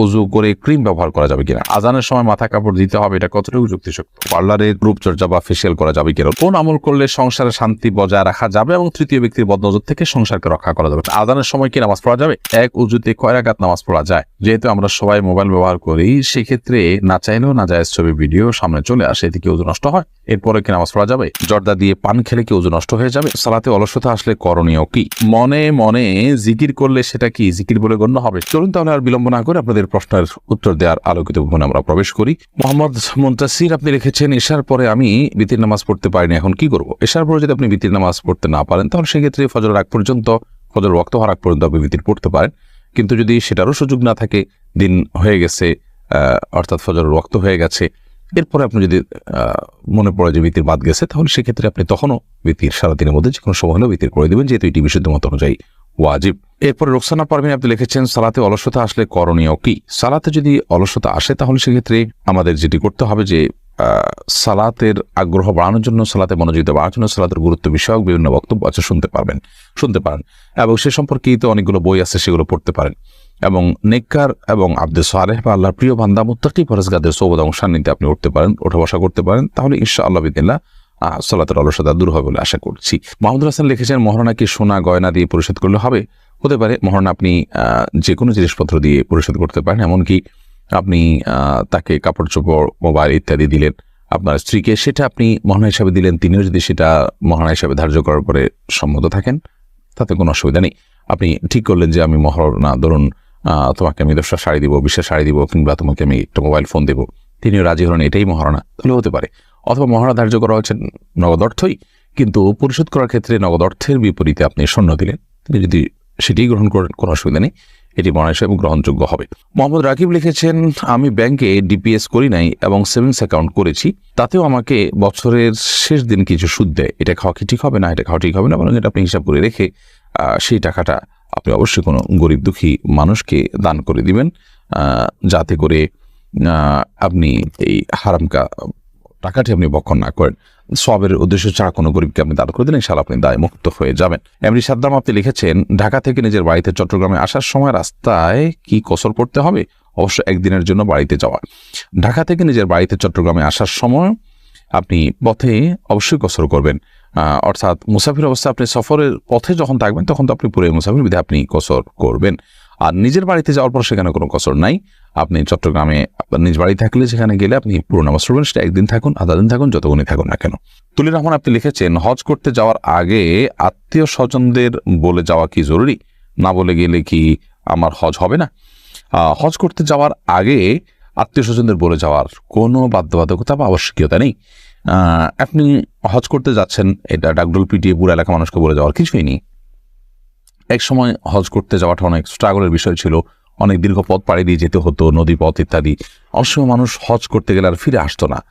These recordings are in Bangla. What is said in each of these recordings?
অজু করে ক্রিম ব্যবহার করা যাবে কিনা? আজানের সময় মাথা কাপড় দিতে হবে, এটা কতটুকু যুক্তিযুক্ত পার্লারে রূপচর্চা বা ফেসিয়াল করা যাবে কিনা? কোন আমল করলে সংসারে শান্তি বজায় রাখা যাবে এবং তৃতীয় ব্যক্তির বদনজর থেকে সংসারকে রক্ষা করা যাবে? আজানের সময় কি নামাজ পড়া যাবে? এক উজুতে কয় রাকাত নামাজ পড়া যায়? যেহেতু আমরা সবাই মোবাইল ব্যবহার করি, সেক্ষেত্রে না চাইলেও না যায় ছবি, ভিডিও সামনে চলে আসে, এতে কি ওজু নষ্ট হয়? এরপরে কি নামাজ পড়া যাবে? জর্দা দিয়ে পান খেলে কি ওজু নষ্ট হয়ে যাবে? সালাতে অলসতা আসলে করণীয় কি? মনে মনে জিকির করলে সেটা কি? জিকির বলে গণ্য হবে? চলুন তাহলে আর বিলম্ব না করে আপনাদের প্রশ্নের উত্তর দেওয়ার আলোকিত ভবনে আমরা প্রবেশ করি। মোহাম্মদ মুন্তাসির আপনি লিখেছেন এশার পরে আমি বিতির নামাজ পড়তে পারিনি, এখন কি করব? এশার পরে যদি আপনি বিতির নামাজ পড়তে না পারেন, তাহলে সেক্ষেত্রে ফজর আগ পর্যন্ত ফজর রক্ত হওয়ার আগ পর্যন্ত আপনি বিতির পড়তে পারেন। কিন্তু যদি সেটারও সুযোগ না থাকে, দিন হয়ে গেছে অর্থাৎ ফজর রক্ত হয়ে গেছে, এরপরে আপনি যদি মনে পড়ে যে বিতির বাদ গেছে, তাহলে সেক্ষেত্রে আপনি তখনও বিতির, সারাদিনের মধ্যে যে কোনো সময় হলেও বিতির করে দেবেন, যেহেতু এটি বিশুদ্ধ মত অনুযায়ী ওয়াজিব। এরপরে রোকসানা পারভিন আপনি লিখেছেন, সালাতে অলসতা আসলে করণীয় কি? সালাতে যদি অলসতা আসে, তাহলে সেক্ষেত্রে আমাদের যেটি করতে হবে যে সালাতের আগ্রহ বাড়ানোর জন্য, সালাতে মনোযোগিতা বাড়ানোর জন্য সালাতের গুরুত্ব বিষয়ক বিভিন্ন বক্তব্য আছে, শুনতে পারবেন, শুনতে পারেন। এবং সে সম্পর্কে তো অনেকগুলো বই আছে, সেগুলো পড়তে পারেন। এবং নেককার এবং আব্দে সালেহ বা আল্লাহর প্রিয় বান্দা, মুত্তাকি ফরজগাদের সৌবদ সান্নিধ্যে আপনি উঠতে পারেন ওঠা বসা করতে পারেন। তাহলে ঈশা আল্লাহ বিদিল্লা সালাতের অলসতা দূর হবে বলে আশা করছি। মাহমুদুল হাসান লিখেছেন মহারণা কি সোনা গয়না দিয়ে পরিশোধ করলে হবে। হতে পারে। মহারণা আপনি যে কোনো জিনিসপত্র দিয়ে পরিশোধ করতে পারেন। এমনকি আপনি তাকে কাপড় চোপড় মোবাইল ইত্যাদি দিলেন আপনার স্ত্রীকে, সেটা আপনি মহানা হিসাবে দিলেন, তিনিও যদি সেটা মহানা হিসাবে ধার্য করার পরে সম্মত থাকেন, তাতে কোনো অসুবিধা নেই। আপনি ঠিক করলেন যে, আমি মহারণা ধরুন তোমাকে আমি দশটা শাড়ি দিব বিশেষ শাড়ি দিব, কিংবা তোমাকে আমি একটা মোবাইল ফোন দেবো। তিনিও রাজি হলেন, এটাই মহারণা তাহলে হতে পারে। অথবা মহারণা ধার্য করা হচ্ছে নগদ অর্থই, কিন্তু পরিশোধ করার ক্ষেত্রে নগদ অর্থের বিপরীতে আপনি স্বর্ণ দিলেন। তিনি যদি সেটিই গ্রহণ করেন কোনো অসুবিধা নেই। এটি মনে হিসেবে গ্রহণযোগ্য হবে। মোহাম্মদ রাকিব লিখেছেন, আমি ব্যাংকে ডিপিএস করি নাই এবং সেভিংস অ্যাকাউন্ট করেছি। তাতেও আমাকে বছরের শেষ দিন কিছু সুদ দেয়। এটা খাওয়া কি ঠিক হবে না? এটা খাওয়া ঠিক হবে না? বরং এটা আপনি হিসাব করে রেখে সেই টাকাটা আপনি অবশ্যই কোনো গরিব দুঃখী মানুষকে দান করে দিবেন। যাতে করে আপনি এই হারামকা টাকাটি আপনি বক্ষণ না করেন। সবের উদ্দেশ্য ছাড়া কোনো গরিবকে আপনি দান করে দিলেন সাল আপনি দায় মুক্ত হয়ে যাবেন। এমনি সাদ্দাম, আপনি লিখেছেন, ঢাকা থেকে নিজের বাড়িতে চট্টগ্রামে আসার সময় রাস্তায় কি কসর করতে হবে? অবশ্য একদিনের জন্য বাড়িতে যাওয়া। ঢাকা থেকে নিজের বাড়িতে চট্টগ্রামে আসার সময় আপনি পথে অবশ্যই কসর করবেন। অর্থাৎ মুসাফির অবস্থা, আপনি সফরের পথে যখন থাকবেন, তখন তো আপনি পুরো মুসাফির বিধে আপনি কসর করবেন। আর নিজের বাড়িতে যাওয়ার পর সেখানে কোনো কসর নাই। আপনি চট্টগ্রামে আপনার নিজ বাড়ি থাকলে সেখানে গেলে আপনি পুরো নামাজ পড়বেন, সেটা একদিন থাকুন, আধা দিন থাকুন যতক্ষণই থাকুন না কেন। তুলির রহমান, আপনি লিখেছেন, হজ করতে যাওয়ার আগে আত্মীয় স্বজনদের বলে যাওয়া কি জরুরি? না বলে গেলে কি আমার হজ হবে না? হজ করতে যাওয়ার আগে আত্মীয় স্বজনদের বলে যাওয়ার কোনো বাধ্যবাধকতা বা আবশ্যকীয়তা নেই। আপনি হজ করতে যাচ্ছেন, এটা ডাকডোল পিটিয়ে পুরো এলাকা মানুষকে বলে যাওয়ার কিছুই নেই। এক সময় হজ করতে যাওয়াটা অনেক স্ট্রাগলের বিষয় ছিল। অনেক দীর্ঘ পথ পাড়ি দিয়ে যেতে হতো, নদী পথ ইত্যাদি। অনেক সময় মানুষ হজ করতে গেলে আর ফিরে আসতো না।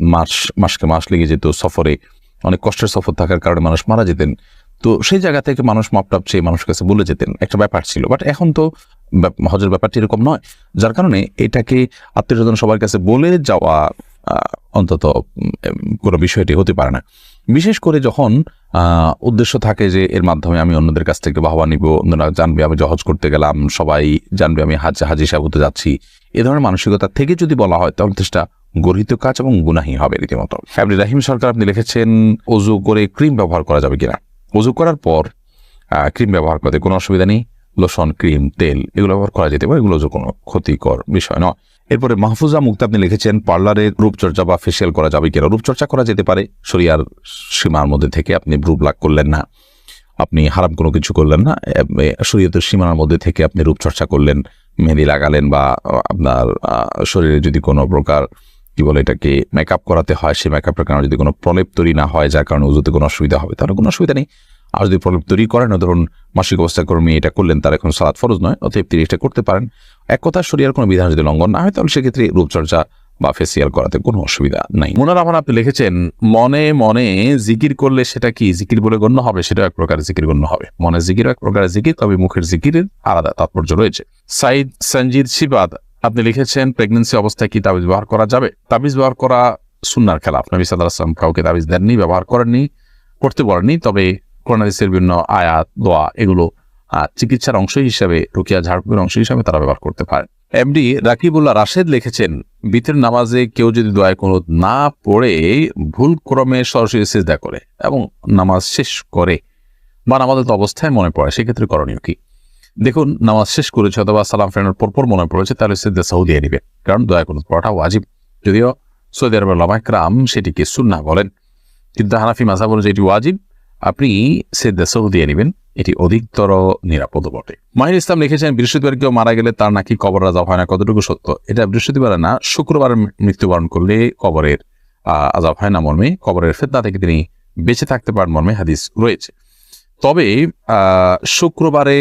মাস, মাসকে মাস লেগে যেত সফরে। অনেক কষ্টের সফর থাকার কারণে মানুষ মারা যেতেন। তো সেই জায়গা থেকে মানুষ মাপটাপ চেয়ে মানুষের কাছে বলে যেতেন। একটা ব্যাপার ছিল। বাট এখন তো হজের ব্যাপারটি এরকম নয়। যার কারণে এটাকে আত্মীয় স্বজন সবার কাছে বলে যাওয়া অন্তত কোনো বিষয়টি হতে পারে না। বিশেষ করে যখন উদ্দেশ্য থাকে যে এর মাধ্যমে আমি অন্যদের কাছ থেকে বাহবা নিব, অন্যরা জানবে আমি জহজ করতে গেলাম, সবাই জানবে আমি হাজি হাজি সাহেব হতে যাচ্ছি, এ ধরনের মানসিকতা থেকে যদি বলা হয় তাহলে চেষ্টা গর্হিত কাজ এবং গুনাহি হবে রীতিমতো। আপনি রাহিম সরকার, আপনি লিখেছেন অজু করে ক্রিম ব্যবহার করা যাবে কিনা? অজু করার পর ক্রিম ব্যবহার করতে কোনো অসুবিধা নেই, লোশন, ক্রিম, তেল, এগুলো ব্যবহার করা যেতে পারে, এগুলো কোনো ক্ষতিকর বিষয় নয়। এরপরে মাহফুজা মুক্তা আপনি লিখেছেন, পার্লারে রূপচর্চা বা ফেসিয়াল করা যাবে কিনা? রূপচর্চা করা যেতে পারে, শরিয়ার সীমার মধ্যে থেকে আপনি ব্রু ব্লাক করলেন না। আপনি হারাম কোনো কিছু করলেন না শরীয়তের সীমানার মধ্যে থেকে আপনি রূপচর্চা করলেন, মেহেদি লাগালেন বা আপনার শরীরে যদি কোনো প্রকার, কি বলে এটাকে মেকআপ করাতে হয়, সেই মেকআপের কারণে যদি কোনো প্রলেপ তৈরি না হয়, যার কারণে উজুতে কোনো অসুবিধা হবে, তাহলে কোনো অসুবিধা নেই। আর যদি প্রলেপ তৈরি করেন ধরুন মাসিক অবস্থা কর্মী এটা করলেন, তার এখন সালাদ ফরজ নয়, অতএব তিনি এটা করতে পারেন। এক কথা শরীরের কোনো বিধান যদি লঙ্ঘন না হয়, তাহলে সেক্ষেত্রে রূপচর্চা বা ফেসিয়াল করাতে কোনো অসুবিধা নাই। মোনার রহমান আপনি লিখেছেন, মনে মনে জিকির করলে সেটা কি জিকির বলে গণ্য হবে? সেটা এক প্রকার জিকির গণ্য হবে। মনে জিকির এক প্রকার জিকির, তবে মুখের জিকিরের আলাদা তাৎপর্য রয়েছে। সাইদ সঞ্জিত শিবাদ, আপনি লিখেছেন প্রেগনেন্সি অবস্থায় কি তাবিজ ব্যবহার করা যাবে? তাবিজ ব্যবহার করা সুন্নার খেলাফ নবী আসলাম কাউকে তাবিজ দেননি, ব্যবহার করেননি, করতে বলেননি তবে করোনাদিসের বিভিন্ন আয়াত, দোয়া এগুলো চিকিৎসার অংশ হিসাবে, রুকিয়া ঝাড়ফুঁকের অংশ হিসাবে তারা ব্যবহার করতে পারে। এমডি রাকিবুল্লাহ রাশেদ লিখেছেন, বিতের নামাজে কেউ যদি দোয়া কোনো না পড়ে, ভুল ক্রমে সরাসরি সিজদা করে এবং নামাজ শেষ করে বা নামাজের অবস্থায় মনে পড়ে, সেক্ষেত্রে করণীয় কি? দেখুন, নামাজ শেষ করেছে অথবা সালাম ফেরানোর পরপর মনে পড়েছে, তাহলে সিদ্ধা সৌদিয়ে নিবে কারণ দয়া কোনো পড়াটা ওয়াজিব। যদিও সৌদি আরবের লামাকরাম সেটিকে সুন্না বলেন। কিন্তু হানাফি মাসা বলে যে এটি ওয়াজিব। আপনি সিদ্ধা সৌদিয়ে নেবেন, এটি অধিকতর নিরাপদ বটে। মাহির ইসলাম লিখেছেন, বৃহস্পতিবার কেউ মারা গেলে তার নাকি কবর রাজা হয় না, কতটুকু সত্য? এটা বৃহস্পতিবার না, শুক্রবার মৃত্যুবরণ করলে কবরের আজাব হয় না মর্মে, কবরের ফেতনা থেকে তিনি বেঁচে থাকতে পারেন মর্মে হাদিস রয়েছে। তবে শুক্রবারে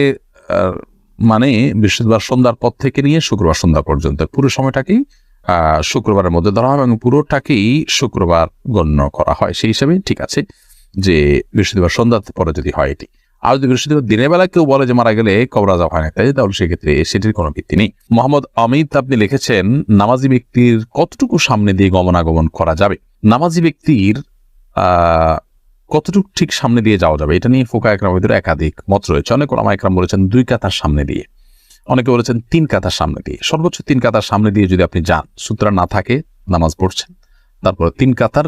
মানে বৃহস্পতিবার সন্ধ্যার পর থেকে নিয়ে শুক্রবার সন্ধ্যা পর্যন্ত, পুরো সময়টাকেই শুক্রবারের মধ্যে ধরা হয় এবং পুরোটাকেই শুক্রবার গণ্য করা হয়। সেই হিসাবে ঠিক আছে। যে বৃহস্পতিবার সন্ধ্যার পরে যদি হয় এটি। আর যদি বৃহস্পতিবার দিনের বেলা কেউ বলে যে মারা গেলে কবর আজাব হয় না, তাই তাহলে সেক্ষেত্রে সেটির কোনো ভিত্তি নেই। মোহাম্মদ অমিত, আপনি লিখেছেন, নামাজি ব্যক্তির কতটুকু সামনে দিয়ে গমনাগমন করা যাবে? নামাজি ব্যক্তির কতটুকু ঠিক সামনে দিয়ে যাওয়া যাবে? এটা নিয়ে ফোকা একরাম ভিতরে একাধিক মত রয়েছে। অনেক ওলামা একরাম বলেছেন দুই কাতার সামনে দিয়ে। অনেকে বলেছেন তিন কাতার সামনে দিয়ে। সর্বোচ্চ তিন কাতার সামনে দিয়ে যদি আপনি যান, সূত্রা না থাকে, নামাজ পড়ছেন। তারপর তিন কাতার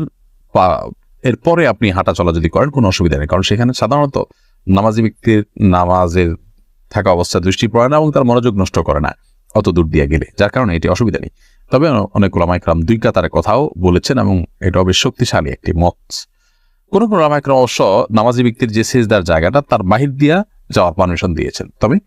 এরপরে আপনি হাঁটা চলা যদি করেন, কোনো অসুবিধা নেই। কারণ সেখানে সাধারণত নামাজি ব্যক্তির নামাজের থাকা অবস্থায় দৃষ্টি পড়ে না এবং তার মনোযোগ নষ্ট করে না অত দূর দিয়ে গেলে, যার কারণে এটি অসুবিধা নেই। তবে অনেক ওলামা একরাম দুই কাতারের কথাও বলেছেন এবং এটা বেশ শক্তিশালী একটি মত। কোনো কোন রামায়করা অবশ্য নামাজি ব্যক্তির যে সেজদার জায়গাটা, তার বাহির দিয়া যাওয়ার পারমিশন দিয়েছেন। তবে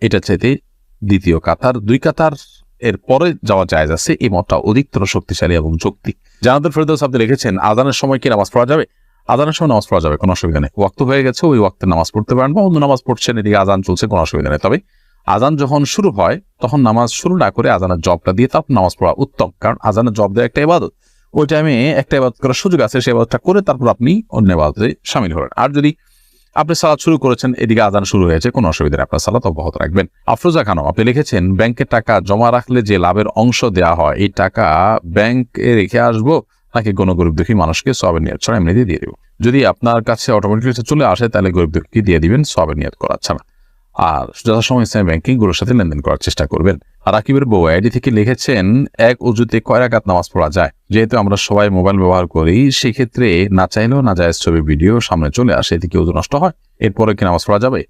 এটা চাইতে দ্বিতীয় কাতার, দুই কাতার এর পরে যাওয়া যায় আছে। এই মতটা অধিকতর শক্তিশালী এবং যৌক্তিক। জানাতুল ফেরদৌস আপনি লিখেছেন আদানের সময় কি নামাজ পড়া যাবে? আদানের সময় নামাজ পড়া যাবে, কোনো অসুবিধা নেই। ওয়াক্ত হয়ে গেছে, ওই ওয়াক্তে নামাজ পড়তে পারেন বা অন্য নামাজ পড়ছেন, এদিকে আজান চলছে, কোনো অসুবিধা নেই। তবে আজান যখন শুরু হয়, তখন নামাজ শুরু না করে আজানের জবটা দিয়ে তারপর নামাজ পড়া উত্তম। কারণ আজানের জব দেওয়া একটা ইবাদত। ওই টাইমে একটা ইবাদত করার সুযোগ আছে, সেই করে তারপর আপনি অন্য ইবাদতে সামিল হবেন আর যদি আপনি সালাদ শুরু করেছেন, এদিকে আদান শুরু হয়েছে, কোনো অসুবিধা আপনার সালাত অব্যাহত রাখবেন। আফরোজা খানম, আপনি লিখেছেন, ব্যাংকে টাকা জমা রাখলে যে লাভের অংশ দেওয়া হয়, এই টাকা ব্যাংকে রেখে আসব, নাকি কোনো গরিব দুঃখী মানুষকে সবের নিয়ত ছাড়া এমনি দিয়ে দেবো? যদি আপনার কাছে অটোমেটিকলি চলে আসে, তাহলে গরিব দুঃখী দিয়ে দিবেন, সবের নিয়ত করা ছাড়া। আর যথাসময় ইসলামী ব্যাংকিংগুলোর সাথে লেনদেন করার চেষ্টা করবেন। রাকিবের বউ আইডি থেকে লিখেছেন, এক উজুতে কয় রাকাত নামাজ পড়া যায়? যেহেতু আমরা সবাই মোবাইল ব্যবহার করি, সেক্ষেত্রে না চাইলেও না যায় ছবি, ভিডিও সামনে চলে আসে এদিকে উজু নষ্ট হয়? এরপরে কি নামাজ পড়া যাবে?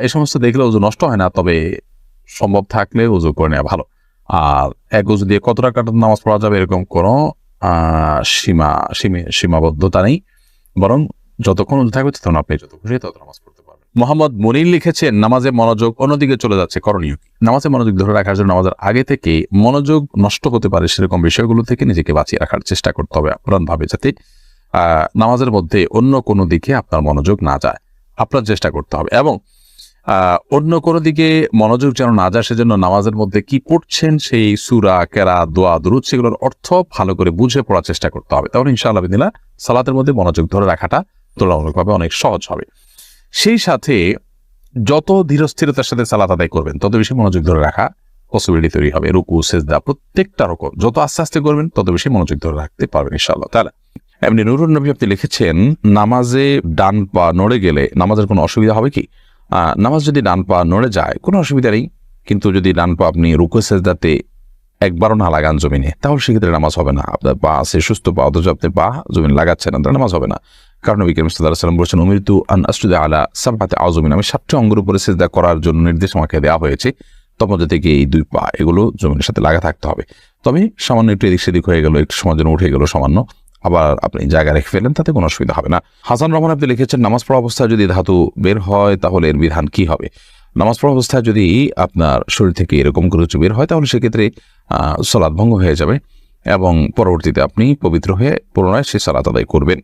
এই সমস্ত দেখলে উজু নষ্ট হয় না, তবে সম্ভব থাকলে উজু করে নেওয়া ভালো। আর এক উজু দিয়ে কত রাকাত নামাজ পড়া যাবে এরকম কোনো সীমা, সীমে- সীমাবদ্ধতা নেই। বরং যতক্ষণ উজু থাকবে তখন আপনি যত খুশি তত নামাজ পারবেন মোহাম্মদ মনির লিখেছেন নামাজে মনোযোগ অন্যদিকে চলে যাচ্ছে, করণীয় নামাজে মনোযোগ ধরে রাখার জন্য নামাজের আগে থেকে মনোযোগ নষ্ট হতে পারে সেরকম বিষয়গুলো থেকে নিজেকে বাঁচিয়ে রাখার চেষ্টা করতে হবে আপ্রাণ ভাবে যাতে নামাজের মধ্যে অন্য কোনো দিকে আপনার মনোযোগ না যায়। আপনার চেষ্টা করতে হবে এবং অন্য কোনো দিকে মনোযোগ যেন না যায় সেজন্য নামাজের মধ্যে কি পড়ছেন সেই সুরা, কেরা, দোয়া, দুরুদ সেগুলোর অর্থ ভালো করে বুঝে পড়ার চেষ্টা করতে হবে। তাহলে ইনশাআল্লাহ বিদিনা সালাতের মধ্যে মনোযোগ ধরে রাখাটা তুলনামূলকভাবে অনেক সহজ হবে। সেই সাথে যত ধীরস্থিরতার সাথে সালাত আদায় করবেন, তত বেশি মনোযোগ ধরে রাখা পসিবিলিটি তৈরি হবে। রুকু, সেজদা, প্রত্যেকটা রকম যত আস্তে আস্তে করবেন, তত বেশি মনোযোগ ধরে রাখতে পারবেন ইনশাআল্লাহ। তাহলে এমনি নুরুন নবী আপনি লিখেছেন, নামাজে ডান পা নড়ে গেলে নামাজের কোনো অসুবিধা হবে কি? নামাজ যদি ডান পা নড়ে যায়, কোনো অসুবিধা নেই। কিন্তু যদি ডান পা আপনি রুকু, সেজদাতে একবারও না লাগান জমিনে, তাহলে সেক্ষেত্রে নামাজ হবে না। আপনার পা আছে সুস্থ পা, অথচ আপনি পা জমিন লাগাচ্ছেন তাহলে নামাজ হবে না। কারণ নবী করিম সাল্লাহ সাল্লাম বলেছেন অমৃতু আন আসুদে আলা সাবহাতে আজমিন আমি সাতটি অঙ্গের উপরে সেজদা করার জন্য নির্দেশ আমাকে দেওয়া হয়েছে। তখন থেকে এই দুই পা, এগুলো জমিনের সাথে লাগা থাকতে হবে। তবে সামান্য একটু এদিক সেদিক হয়ে গেল, একটু সময় জন্য উঠে গেল সামান্য। আবার আপনি জায়গা রেখে ফেলেন, তাতে কোনো অসুবিধা হবে না। হাসান রহমান আপনি লিখেছেন, নামাজ পড়া অবস্থায় যদি ধাতু বের হয়, তাহলে এর বিধান কি হবে? নামাজ পড়া অবস্থায় যদি আপনার শরীর থেকে এরকম কিছু বের হয়, তাহলে সেক্ষেত্রে সলাৎ ভঙ্গ হয়ে যাবে এবং পরবর্তীতে আপনি পবিত্র হয়ে পুনরায় সে সালাত আদায় করবেন।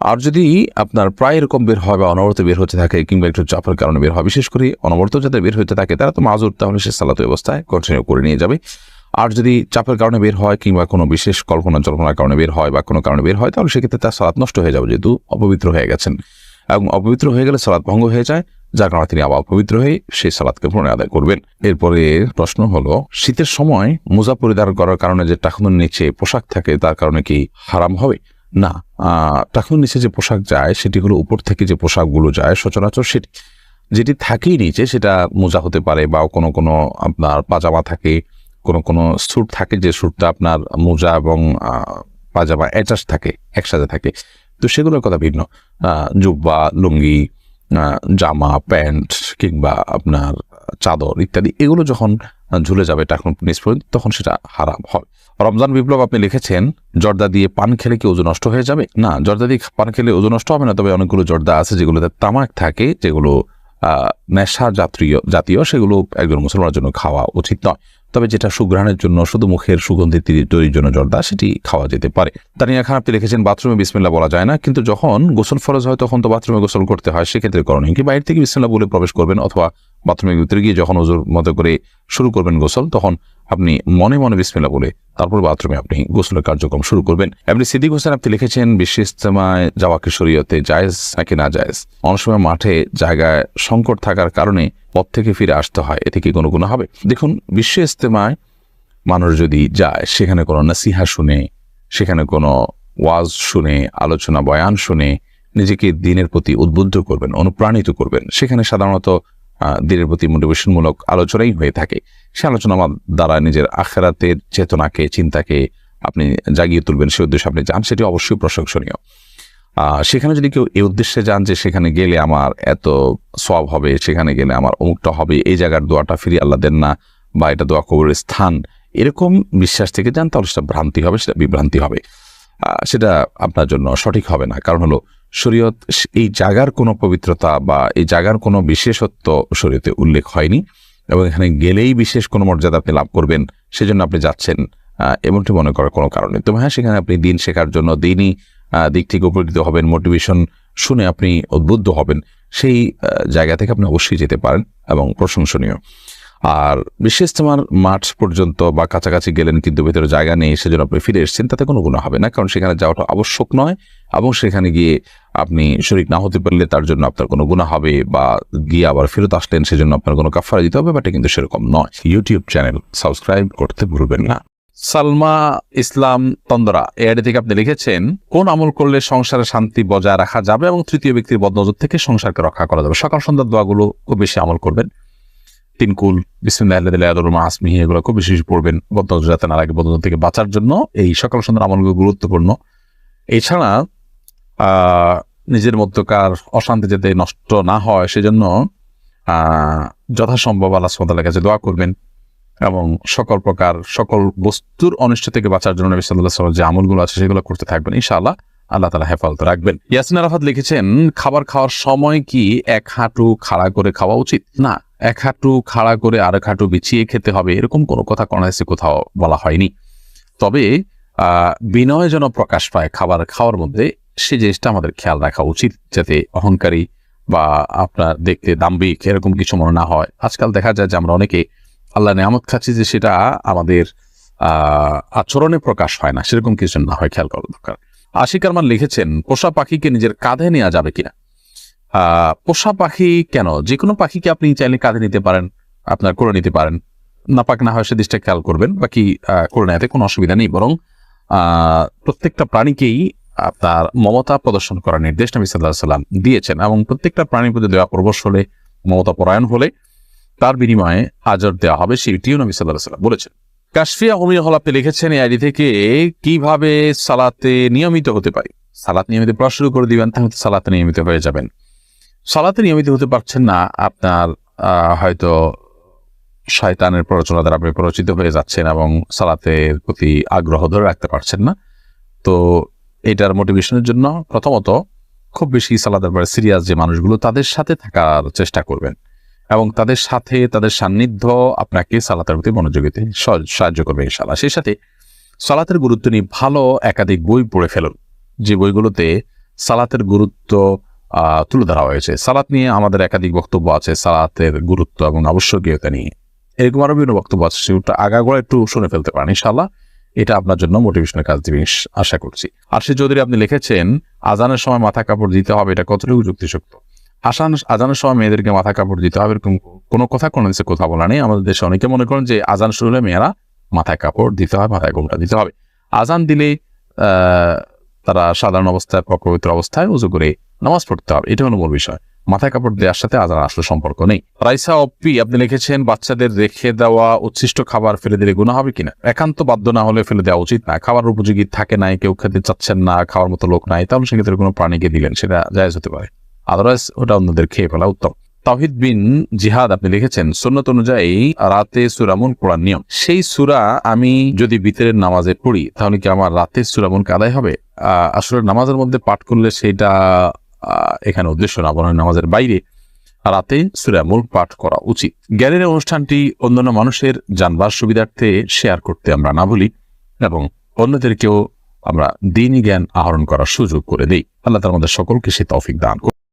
আর যদি আপনার প্রায় এরকম বের হয় বা অনবরত বের হতে থাকে কিংবা একটু চাপের কারণে বের হয়, বিশেষ করে অনবরত যাদের বের হতে থাকে, তারা তো মাজুর, তাহলে সে সালাত অবস্থায় কন্টিনিউ করে নিয়ে যাবে। আর যদি চাপের কারণে বের হয় কিংবা কোনো বিশেষ কল্পনা জল্পনার কারণে বের হয় বা কোনো কারণে বের হয়, তাহলে সেক্ষেত্রে তার সালাত নষ্ট হয়ে যাবে, যেহেতু অপবিত্র হয়ে গেছেন। এবং অপবিত্র হয়ে গেলে সালাত ভঙ্গ হয়ে যায় যার কারণে তিনি আবার পবিত্র হয়ে সেই সালাদকে পুনরায় আদায় করবেন। এরপরে প্রশ্ন হলো শীতের সময় মোজা পরিধান করার কারণে যে টাকুনের নিচে পোশাক থাকে তার কারণে কি হারাম হবে? না আহ, টাকুনের নিচে যে পোশাক যায় সেটি হলো উপর থেকে যে পোশাকগুলো যায় সচরাচর সেটি যেটি থাকেই নিচে সেটা মোজা হতে পারে বা কোনো কোনো আপনার পাজামা থাকে কোনো কোনো স্যুট থাকে যে স্যুটটা আপনার মোজা এবং পাজামা অ্যাটাচ থাকে একসাথে থাকে। তো সেগুলোর কথা ভিন্ন। জুব্বা লুঙ্গি জামা, প্যান্ট কিংবা আপনার চাদর ইত্যাদি, এগুলো যখন ঝুলে যাবে টাকুন নিচ পর্যন্ত, তখন সেটা হারাম হবে রমজান বিপ্লব আপনি লিখেছেন, জর্দা দিয়ে পান খেলে কি ওজন নষ্ট হয়ে যাবে? না, জর্দা দিয়ে পান খেলে ওজন নষ্ট হবে না, তবে অনেকগুলো জর্দা আছে যেগুলোতে তামাক থাকে, যেগুলো নেশা জাতীয় জাতীয়, সেগুলো একজন মুসলমানের জন্য খাওয়া উচিত নয়। তবে যেটা সুগ্রহণের জন্য, শুধু মুখের সুগন্ধি তৈরি- তৈরির জন্য জর্দা, সেটি খাওয়া যেতে পারে। তানিয়া খান, আপনি লিখেছেন, বাথরুমে বিসমিল্লা বলা যায় না। কিন্তু যখন গোসল ফরজ হয়, তখন তো বাথরুমে গোসল করতে হয়। সেক্ষেত্রে করণীয় কি? বাইরে থেকে বিসমিল্লা বলে প্রবেশ করবেন অথবা বাথরুমের ভিতরে গিয়ে যখন ওজোর মতো করে শুরু করবেন গোসল, তখন আপনি মনে মনে বিসমিল্লা বলে তারপর বাথরুমে আপনি গোসলের কার্যক্রম শুরু করবেন। এমনি সিদ্দিক হোসেন আপনি লিখেছেন বিশ্ব ইস্তেমায় যাওয়া কি শরীয়তে জায়েজ নাকি না জায়েজ? অনেক সময় মাঠে জায়গায় সংকট থাকার কারণে পথ থেকে ফিরে আসতে হয়, এতে কি কোনো গুণ হবে? দেখুন বিশ্ব ইস্তেমায় মানুষ যদি যায়, সেখানে কোনো নাসিহা শুনে, সেখানে কোনো ওয়াজ শুনে, আলোচনা, বয়ান শুনে, নিজেকে দিনের প্রতি উদ্বুদ্ধ করবেন, অনুপ্রাণিত করবেন, সেখানে সাধারণত দিনের প্রতি মোটিভেশনমূলক আলোচনাই হয়ে থাকে। সে আলোচনা দ্বারা নিজের আখেরাতের চেতনাকে, চিন্তাকে আপনি জাগিয়ে তুলবেন, সে উদ্দেশ্যে আপনি যান, সেটি অবশ্যই প্রশংসনীয়। সেখানে যদি কেউ এই উদ্দেশ্যে যান যে সেখানে গেলে আমার এত সব হবে, সেখানে গেলে আমার অমুকটা হবে, এই জায়গার দোয়াটা ফিরি আল্লাহ দেন না বা এটা দোয়া কবরের স্থান, এরকম বিশ্বাস থেকে যান, তাহলে সেটা ভ্রান্তি হবে, সেটা বিভ্রান্তি হবে। সেটা আপনার জন্য সঠিক হবে না। কারণ হলো শরীয়ত এই জায়গার কোনো পবিত্রতা বা এই জায়গার কোনো বিশেষত্ব শরীয়তে উল্লেখ হয়নি এবং এখানে গেলেই বিশেষ কোনো মর্যাদা আপনি লাভ করবেন, সেজন্য আপনি যাচ্ছেন এমনটি মনে করার কোনো কারণ তবে হ্যাঁ সেখানে আপনি দিন শেখার জন্য দিনই দিক থেকে উপকৃত হবেন মোটিভেশন শুনে আপনি উদ্বুদ্ধ হবেন, সেই জায়গা থেকে আপনি অবশ্যই যেতে পারেন এবং প্রশংসনীয়। আর বিশেষ তোমার মাঠ পর্যন্ত বা কাছাকাছি গেলেন কিন্তু ভেতরে জায়গা নেই, সেজন্য আপনি ফিরে এসেছেন, তাতে কোনো গুণ হবে না, কারণ সেখানে যাওয়াটা আবশ্যক নয়। এবং সেখানে গিয়ে আপনি শরিক না হতে পারলে তার জন্য আপনার কোনো গুণা হবে বা গিয়ে আবার ফেরত আসলেন, সেজন্য আপনার কোনো কাফারা দিতে হবে বাট কিন্তু সেরকম নয়। ইউটিউব চ্যানেল সাবস্ক্রাইব করতে ভুলবেন না। সালমা ইসলাম তন্দরা আইডি থেকে আপনি লিখেছেন, কোন আমল করলে সংসারে শান্তি বজায় রাখা যাবে এবং তৃতীয় ব্যক্তির বদনজর থেকে সংসারকে রক্ষা করা যাবে? সকাল সন্ধ্যার দোয়াগুলো খুব বেশি আমল করবেন। তিন কুল বিসমিল্লাহ আসমি এগুলো খুব বেশি পড়বেন বদনজর যাতে না লাগে বদনজর থেকে বাঁচার জন্য। এই সকাল সন্ধ্যার আমলগুলো গুরুত্বপূর্ণ। এছাড়া নিজের মধ্যকার অশান্তি যাতে নষ্ট না হয়, সেজন্য যথাসম্ভব আল্লাহ সুমতালের কাছে দোয়া করবেন এবং সকল প্রকার সকল বস্তুর অনিষ্ট থেকে বাঁচার জন্য নবী সাল্লাহ সাল্লাম যে আমলগুলো আছে সেগুলো করতে থাকবেন। ইনশাআল্লাহ আল্লাহ তালা হেফাজত রাখবেন। ইয়াসিন আরাফাত লিখেছেন, খাবার খাওয়ার সময় কি এক হাঁটু খাড়া করে খাওয়া উচিত? না, এক হাঁটু খাড়া করে আরেক হাঁটু বিছিয়ে খেতে হবে, এরকম কোনো কথা কনাইসে কোথাও বলা হয়নি। তবে বিনয় যেন প্রকাশ পায় খাবার খাওয়ার মধ্যে সে জিনিসটা আমাদের খেয়াল রাখা উচিত যাতে অহংকারী বা আপনার দেখতে দাম্বিক এরকম কিছু মনে না হয়। আজকাল দেখা যায় যে আমরা অনেকে আল্লাহ নেয়ামত খাচ্ছি যে সেটা আমাদের আচরণে প্রকাশ হয় না, সেরকম কিছু না হয়, খেয়াল করা দরকার। আশিক আরমান লিখেছেন, পোষা পাখিকে নিজের কাঁধে নেওয়া যাবে কিনা? পোষা পাখি কেন? যে কোনো পাখিকে আপনি চাইলে কাঁধে নিতে পারেন, আপনার করে নিতে পারেন। নাপাক না হয় সে দৃষ্টিটা খেয়াল করবেন, বাকি করে নেওয়াতে কোনো অসুবিধা নেই। বরং প্রত্যেকটা প্রাণীকেই আপনার মমতা প্রদর্শন করার নির্দেশ নবী সাল্লাহ সাল্লাম দিয়েছেন এবং প্রত্যেকটা প্রাণীর প্রতি দেওয়া প্রবশ হলে মমতা পরায়ণ হলে তার বিনিময়ে আজর দেওয়া হবে সেটিও নবী সাল্লাহ সাল্লাম বলেছেন। কাশফিয়া হুমিয়া হল আপনি লিখেছেন এই আইডি থেকে কীভাবে সালাতে নিয়মিত হতে পারি? সালাত নিয়মিত পড়া শুরু করে দিবেন, তাহলে সালাতে নিয়মিত হয়ে যাবেন। সালাতে নিয়মিত হতে পারছেন না, আপনার হয়তো শয়তানের প্ররোচনা দ্বারা আপনি প্ররোচিত হয়ে যাচ্ছেন এবং সালাতের প্রতি আগ্রহ ধরে রাখতে পারছেন না। তো এটার মোটিভেশনের জন্য প্রথমত খুব বেশি সালাদের ব্যাপারে সিরিয়াস যে মানুষগুলো তাদের সাথে থাকার চেষ্টা করবেন এবং তাদের সাথে তাদের সান্নিধ্য আপনাকে সালাতের প্রতি মনোযোগীতে সাহায্য করবে ইনশাআল্লাহ। সেই সাথে সালাতের গুরুত্ব নিয়ে ভালো একাধিক বই পড়ে ফেলুন। যে বইগুলোতে সালাতের গুরুত্ব তুলে ধরা হয়েছে। সালাত নিয়ে আমাদের একাধিক বক্তব্য আছে, সালাতের গুরুত্ব এবং আবশ্যকীয়তা নিয়ে। এরকম আরও বিভিন্ন বক্তব্য আছে, সেগুলো আগাগোড়া একটু শুনে ফেলতে পারেন ইনশাআল্লাহ। এটা আপনার জন্য মোটিভেশনের কাজ দিবে আশা করছি। আর সে চৌধুরী আপনি লিখেছেন, আজানের সময় মাথা কাপড় দিতে হবে, এটা কতটুকু যুক্তিযুক্ত আসান আজানের সময় মেয়েদেরকে মাথা কাপড় দিতে হবে, এরকম কোনো কথা, কোনো দেশে কথা বলা নেই। আমাদের দেশে অনেকে মনে করেন যে আজান শুরু হলে মেয়েরা মাথায় কাপড় দিতে হয় মাথায় গোমটা দিতে হবে। আজান দিলে তারা সাধারণ অবস্থায় বা পবিত্র অবস্থায় উজু করে নামাজ পড়তে হবে। এটা হলো মূল বিষয়। মাথায় কাপড় দেওয়ার সাথে আজান আসলে সম্পর্ক নেই। রাইসা অপ্পি আপনি লিখেছেন, বাচ্চাদের রেখে দেওয়া উচ্ছিষ্ট খাবার ফেলে দিলে গুণা হবে কিনা? একান্ত বাধ্য না হলে ফেলে দেওয়া উচিত না। খাবার উপযোগী থাকে নাই, কেউ খেতে চাচ্ছেন না, খাওয়ার মতো লোক নাই, তাহলে সেক্ষেত্রে কোনো প্রাণীকে দিলেন, সেটা জায়েজ হতে পারে। আদারওয়াইজ ওটা অন্যদের খেয়ে ফেলা উত্তম। তাহিদ বিন জিহাদ, আপনি লিখেছেন, সুন্নত অনুযায়ী রাতে সুরামুন পড়ার নিয়ম। সেই সুরা আমি যদি বিতরের নামাজে পড়ি, তাহলে কি আমার রাতে সুরামুন কাদাই হবে? আসলে নামাজের মধ্যে পাঠ করলে সেটা এখানে উদ্দেশ্য না বরং নামাজের বাইরে রাতে সুরামুল পাঠ করা উচিত গ্যালারি অনুষ্ঠানটি অন্যান্য মানুষের জানবার সুবিধার্থে শেয়ার করতে আমরা না বলি এবং অন্যদেরকেও আমরা দিনই জ্ঞান আহরণ করার সুযোগ করে দিই আল্লাহ তার মধ্যে সকলকে সে তফিক দান।